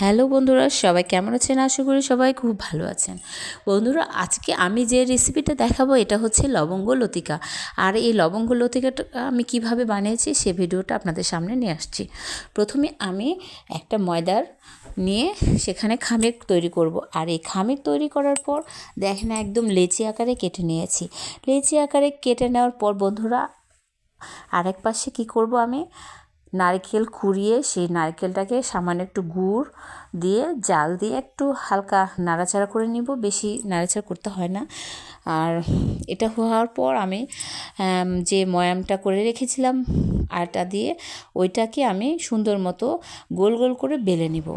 Hello বন্ধুরা, সবাই কেমন আছেন? আশা করি সবাই খুব ভালো আছেন। বন্ধুরা, আজকে আমি যে রেসিপিটা দেখাবো, এটা হচ্ছে লবঙ্গ লতিকা। আর এই লবঙ্গ লতিকাটা আমি কীভাবে বানিয়েছি, সে ভিডিওটা আপনাদের সামনে নিয়ে আসছি। প্রথমে আমি একটা ময়দার নিয়ে সেখানে খামির তৈরি করব। আর এই খামির তৈরি করার পর, দেখেন একদম লেচি আকারে কেটে নিয়েছি। লেচি আকারে কেটে নেওয়ার পর, বন্ধুরা, আরেক পাশে কি করব আমি? নারকেল কুড়িয়ে সেই নারকেলটাকে সামান্য একটু গুড় দিয়ে, জাল দিয়ে একটু হালকা নাড়াচাড়া করে নিব। বেশি নাড়াচাড়া করতে হয় না। আর এটা হওয়ার পর আমি যে ময়ামটা করে রেখেছিলাম আটা দিয়ে, ওইটাকে আমি সুন্দর মতো গোল গোল করে বেলে নিব।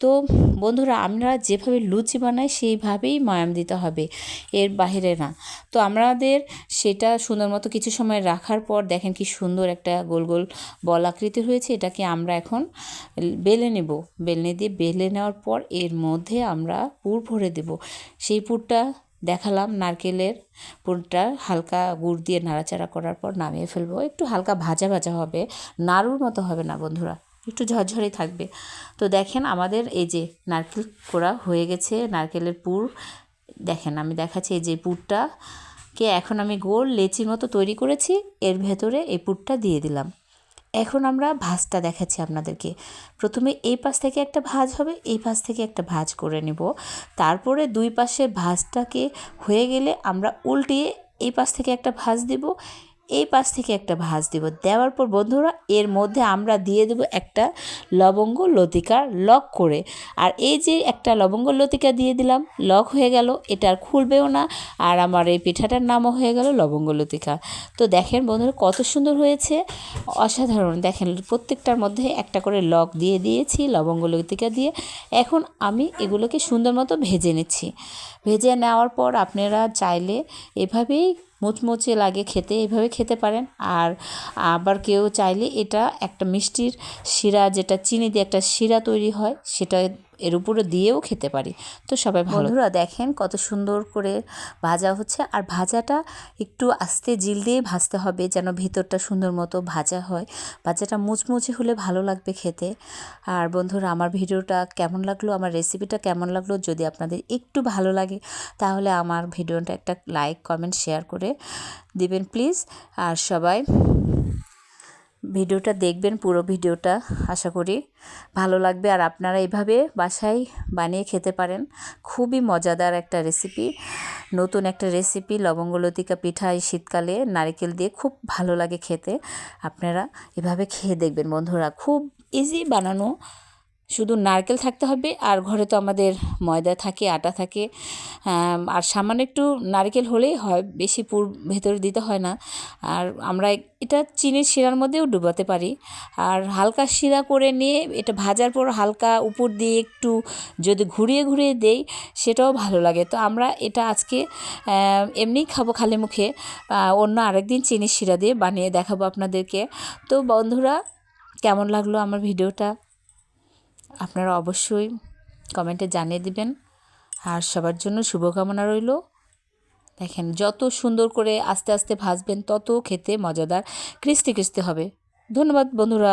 তো বন্ধুরা, আমরা যেভাবে লুচি বানাই, সেইভাবেই ময়াম দিতে হবে। এর বাহিরে না। তো আমাদের সেটা সুন্দর মতো কিছু সময় রাখার পর দেখেন কি সুন্দর একটা গোল গোল বল আকৃতি হয়েছে। এটাকে আমরা এখন বেলে নেব। বেলনে দিয়ে বেলে নেওয়ার পর এর মধ্যে আমরা পুর ভরে দেব। সেই পুরটা দেখালাম নারকেলের পুরটা হালকা গুড় দিয়ে নাড়াচাড়া করার পর নামিয়ে ফেলব। একটু হালকা ভাজা ভাজা হবে। নাড়ুর মতো হবে না বন্ধুরা। একটু ঝরঝরে থাকবে। তো দেখেন আমাদের এই যে নারকেল কোড়া হয়ে গেছে, নারকেলের পুর। দেখেন আমি দেখাচ্ছি এই যে পুরটাকে এখন আমি গোল লেচির মতো তৈরি করেছি, এর ভেতরে এই পুরটা দিয়ে দিলাম। এখন আমরা ভাজটা দেখাচ্ছি আপনাদেরকে। প্রথমে এই পাশ থেকে একটা ভাজ হবে, এই পাশ থেকে একটা ভাজ করে নেব। তারপরে দুই পাশের ভাজটাকে হয়ে গেলে আমরা উল্টিয়ে এই পাশ থেকে একটা ভাজ দেব। এই পাশ থেকে একটা ভাজ দেব। দেওয়ার পর বন্ধুরা, এর মধ্যে আমরা দিয়ে দেব একটা লবঙ্গ লতিকা লক করে। আর এই যে একটা লবঙ্গ লতিকা দিয়ে দিলাম, লক হয়ে গেল, এটা আর খুলবেও না। আর আমার এই পিঠাটার নামও হয়ে গেল লবঙ্গ লতিকা। তো দেখেন বন্ধুরা, কত সুন্দর হয়েছে। অসাধারণ। দেখেন, প্রত্যেকটার মধ্যে একটা করে লক দিয়ে দিয়েছি, লবঙ্গ লতিকা দিয়ে। এখন আমি এগুলোকে সুন্দর মতো ভেজে নিচ্ছি। ভেজে নেওয়ার পর আপনারা চাইলে এভাবেই মুচমুচে লাগে খেতে, এভাবে খেতে পারেন। আর আবার কেউ চাইলে এটা একটা মিষ্টির শিরা, যেটা চিনি দিয়ে একটা শিরা তৈরি হয় সেটা এর উপরে দিয়েও খেতে পারি। তো সবাই বন্ধুরা, দেখেন কত সুন্দর করে ভাজা হচ্ছে। আর ভাজাটা একটু আস্তে জিল দিয়ে ভাজতে হবে যেন ভেতরটা সুন্দর মতো ভাজা হয়। ভাজাটা মুচমুচে হলে ভালো লাগবে খেতে। আর বন্ধুরা, আমার ভিডিওটা কেমন লাগল, আমার রেসিপিটা কেমন লাগল যদি আপনাদের একটু ভালো লাগে, তাহলে আমার ভিডিওটা একটা লাইক কমেন্ট শেয়ার করে দিবেন প্লিজ আর সবাই ভিডিওটা দেখবেন, পুরো ভিডিওটা। আশা করি ভালো লাগবে। আর আপনারা এভাবে বাসায় বানিয়ে খেতে পারেন। খুবই মজাদার একটা রেসিপি নতুন একটা রেসিপি লবঙ্গলতিকা পিঠা এই শীতকালে নারিকেল দিয়ে খুব ভালো লাগে খেতে। আপনারা এভাবে খেয়ে দেখবেন বন্ধুরা। খুব ইজি বানানো শুধু নারকেল থাকতে হবে আর ঘরে তো আমাদের ময়দা থাকে, আটা থাকে। আর সামান্য একটু নারকেল হলেই হয়, বেশি পুর ভেতরে দিতে হয় না। আর আমরা এটা চিনির শিরার মধ্যেও ডুবাতে পারি। আর হালকা শিরা করে নিয়ে এটা ভাজার পর হালকা উপর দিয়ে একটু যদি ঘুরিয়ে ঘুরিয়ে দেই, সেটাও ভালো লাগে। তো আমরা এটা আজকে এমনিই খাব খালি মুখে। অন্য আরেকদিন চিনির শিরা দিয়ে বানিয়ে দেখাবো আপনাদেরকে। তো বন্ধুরা, কেমন লাগল আমার ভিডিওটা? আপনারা অবশ্যই কমেন্টে জানিয়ে দিবেন। আর সবার জন্য শুভকামনা রইল। দেখেন, যত সুন্দর করে আস্তে আস্তে ভাজবেন, তত খেতে মজাদার ক্রিস্তি ক্রিস্তি হবে। ধন্যবাদ বন্ধুরা।